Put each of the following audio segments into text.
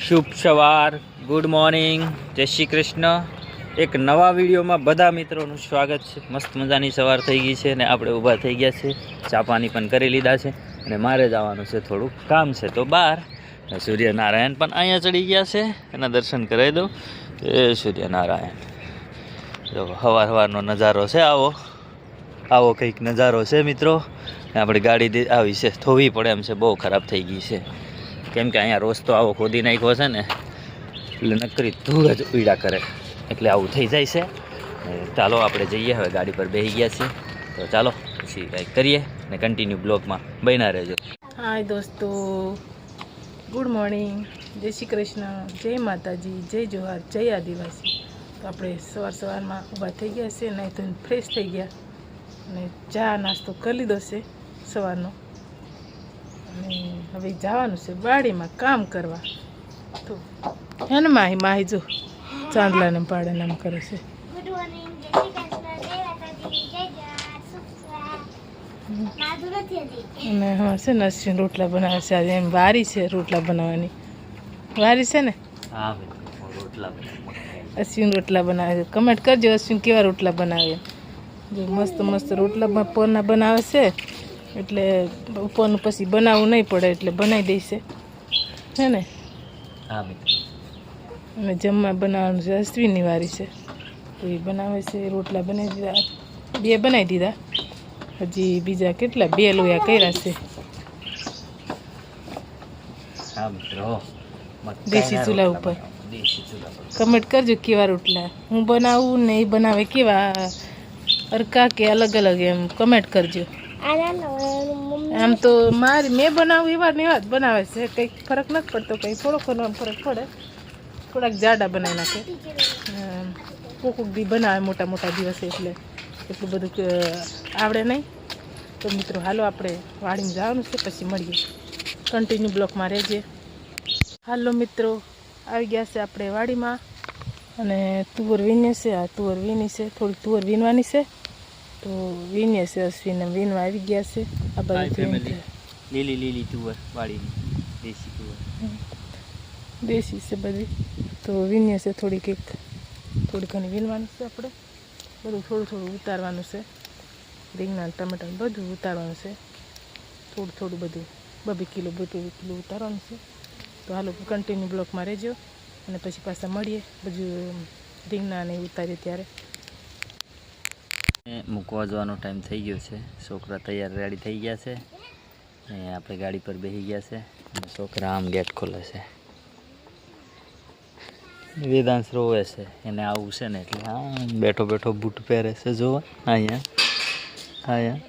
શુભ સવાર, good morning, જય શ્રી કૃષ્ણ. એક નવા વિડીયોમાં બધા મિત્રોનું સ્વાગત છે. મસ્ત મજાની સવાર થઈ ગઈ છે અને આપણે ઊભા થઈ ગયા છે. ચા પાણી પણ કરી લીધા છે અને મારે જવાનું છે થોડુંક કામ છે. તો બહાર સૂર્યનારાયણ પણ અહીંયા ચડી ગયા છે. એના દર્શન કરાવી દઉં. એ સૂર્યનારાયણ. જો સવાર હવારનો નજારો છે આવો. આવો કંઈક નજારો છે મિત્રો. આપણે ગાડી આવી છે. થોવી પડે એમ છે. બહુ ખરાબ થઈ ગઈ છે. કેમ કે અહીંયા રોજ તો આવો ખોદી નાખ્યો છે ને, એટલે નકરી ધૂળ જ ઉડા કરે. એટલે આવું થઈ જાય છે. ચાલો આપણે જઈએ, હવે ગાડી પર બેસી ગયા છીએ. તો ચાલો, પછી કંઈક કરીએ ને કન્ટિન્યુ બ્લોગમાં બન્યા રહેજો. હાય દોસ્તો. ગુડ મોર્નિંગ જય શ્રી કૃષ્ણ. જય માતાજી. જય જોહાર. જય આદિવાસી. તો આપણે સવાર સવારમાં ઊભા થઈ ગયા છે નહીં તો ફ્રેશ થઈ ગયા. અને ચા નાસ્તો કરી લીધો છે સવારનો. અને હવે જવાનું છે વાડીમાં કામ કરવા. તો હે ને માહી માહી જો ચાંદલાને પાડે ને કરે છે. અને હા છે ને અશ્વિન રોટલા બનાવે છે આજે. એમ વારી છે રોટલા બનાવવાની. વારી છે ને? હા રોટલા અશ્વિન રોટલા બનાવે છે. કમેન્ટ કરજો અશ્વિન કેવા રોટલા બનાવે. જો મસ્ત મસ્ત રોટલા પરના બનાવે છે. એટલે ઉપરનું પછી બનાવવું નહીં પડે એટલે બનાવી દઈશે. હે ને? હા અને જમવા બનાવવાનું છે અશ્વિનની વારી છે. તો એ બનાવે છે રોટલા બનાવી દીધા. બે બનાવી દીધા. હજી બીજા કેટલા? બે લોયા કર્યા છે. દેશી ચૂલા ઉપર. કમેન્ટ કરજો કેવા રોટલા. હું બનાવું ને એ બનાવે કેવા અરકા કે અલગ અલગ એમ. કમેન્ટ કરજો. આમ તો મારી મેં બનાવું, એવા ને એવા જ બનાવે છે. કંઈક ફરક નથી પડતો, કંઈ થોડોક ઘણો ફરક પડે. થોડાક જાડા બનાવી નાખે. કોક બી બનાવે મોટા મોટા દિવસે એટલે. એટલું બધું આવડે નહીં. તો મિત્રો, હાલો આપણે વાડીમાં જવાનું છે, પછી મળીએ. કન્ટિન્યુ બ્લોકમાં રહેજે. હાલો મિત્રો, આવી ગયા છે આપણે વાડીમાં. અને તુવર વીને છે, આ તુવર વીની છે, થોડીક તુવર વીનવાની છે. તો વીણીએ છે અશ્વિન વીણવા આવી ગયા છે આ બાજુ ફેમિલી લીલી લીલી તુવર વાળી દેશી તુવર દેશી છે બધી. તો વીણીએ છે થોડીક એક. થોડી ઘણી વીણવાની છે આપણે. બધું થોડું થોડું ઉતારવાનું છે. રીંગણા ટમેટાનું બધું ઉતારવાનું છે. થોડું થોડું બધું. બબે કિલો બધું કિલો ઉતારવાનું છે. તો હાલો કન્ટિન્યુ બ્લોકમાં રહેજો. અને પછી પાછા મળીએ. બધું રીંગણા ને ઉતારીએ ત્યારે. મૂકવા જવાનો ટાઈમ થઈ ગયો છે. છોકરા તૈયાર રેડી થઈ ગયા છે. અને આપણે ગાડી પર બેસી ગયા છે. છોકરા આમ ગેટ ખોલે છે. વેદાંશ રોવે છે. એને આવું છે ને એટલે હા, બેઠો બેઠો બૂટ પહેરે છે જોવા. અહીંયા. અહીંયા.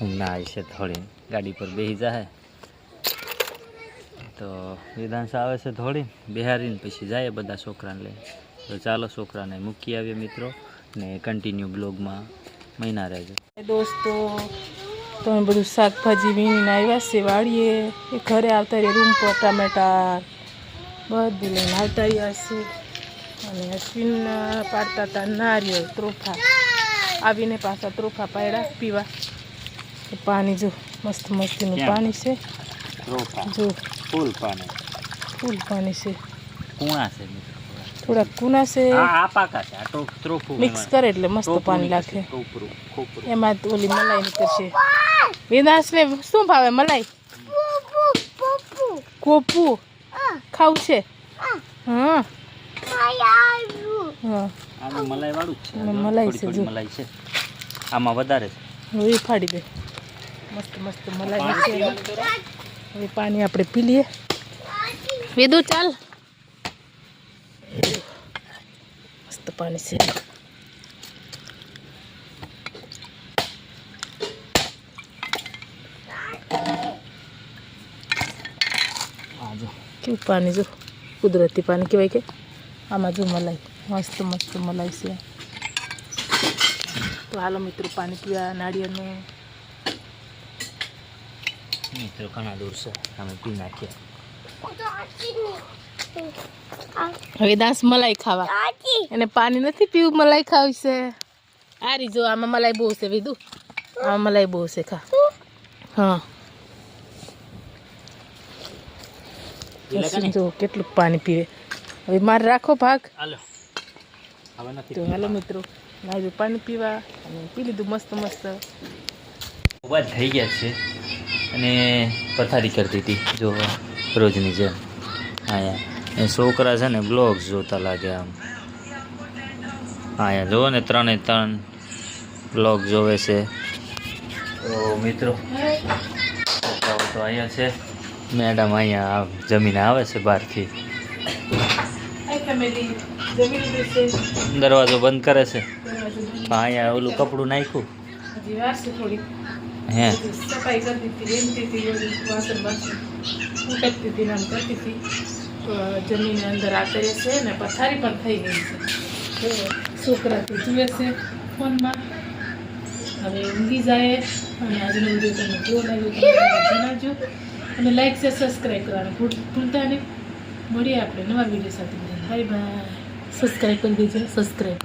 હમણાં આવી છે થોડી ગાડી પર બેસી જાય. તો વેદાંશ આવે છે થોડી બિહારીને પછી જાય બધા છોકરાને લઈને. તો ચાલો છોકરાને મૂકી આવીએ મિત્રો. ને કન્ટિન્યુ બ્લોગમાં મહિના રહેજો. દોસ્તો તમે બધું શાકભાજી વીણીને આવ્યા છે વાળીએ એ ઘરે આવતા રહીએ રૂમ પર ટામેટા બધું લઈને આવતા રહ્યા છે. અને અશ્વિન પાડતા હતા નારિયેળ ત્રોફા. આવીને પાછા ત્રોફા પાડ્યા પીવા. પાણી જો મસ્ત મસ્તીનું પાણી છે. જો. ફૂલ પાણી. ફૂલ પાણી છે. કુણા છે મિત્રો. થોડાક કુના છે. મિક્સ કરે એટલે મસ્ત પાણી ખોપરું એમાં ઓલી મલાઈ નીકળશે. વિનાશને શું ભાવે મલાઈ? કોપુ. ખાવું છે હા. મલાઈ વાળું છે. મલાઈ છે, મલાઈ છે. આમાં વધારે હવે ફાડી દે. મસ્ત મસ્ત મલાઈ હવે પાણી આપણે પી લઈએ. વેદુ ચાલ. મસ્ત પાણી છે કેવું પાણી જો કુદરતી પાણી કહેવાય કે આમાં જો મલાઈ મસ્ત મસ્ત મલાઈ છે તો હાલો મિત્રો પાણી પીવા નાળિયેરનું મિત્રો ઘણા દૂર છે અમે પી નાખીએ હવે દાસ મલાઈ ખાવા. એને પાણી નથી પીવું મલાઈ ખાવી છે આ રીજો આમાં મલાઈ બહુ છે વિદુ. આમાં મલાઈ બહુ છે ખા. હા. જો કેટલું પાણી પીવે. હવે મારે રાખો ભાગ. હાલો. તો હાલો મિત્રો નાઈ પાણી પીવા અને પી લીધું મસ્ત મસ્ત. ઊભા થઈ ગયા છે અને પથારી કરતી હતી જો રોજની જેમ. અહીંયા એ છોકરા છે ને બ્લોગ્સ જોતા લાગે આમ. અહીંયા જુઓ ને ત્રણે ત્રણ બ્લોગ જોવે છે. તો મિત્રો તો અહીંયા છે. મેડમ અહીંયા જમીને આવે છે બહારથી. દરવાજો બંધ કરે છે. અહીંયા ઓલું કપડું નાખ્યું. હે. કરતી હતી. જમીને અંદર આતરે છે ને પથારી પણ થઈ ગઈ છે. તો છોકરાથી જુએ છે ફોનમાં. હવે ઊંઘી જાય અને આજનો વીડિયો તમને કેવો લાગ્યો જણાવજો. અને લાઈક છે સબસ્ક્રાઈબ કરવાનું ભૂલ- ભૂલતા નહીં. મળીએ આપણે નવા વીડિયો સાથે. બાય બાય સબસ્ક્રાઈબ કરી દેજો સબસ્ક્રાઈબ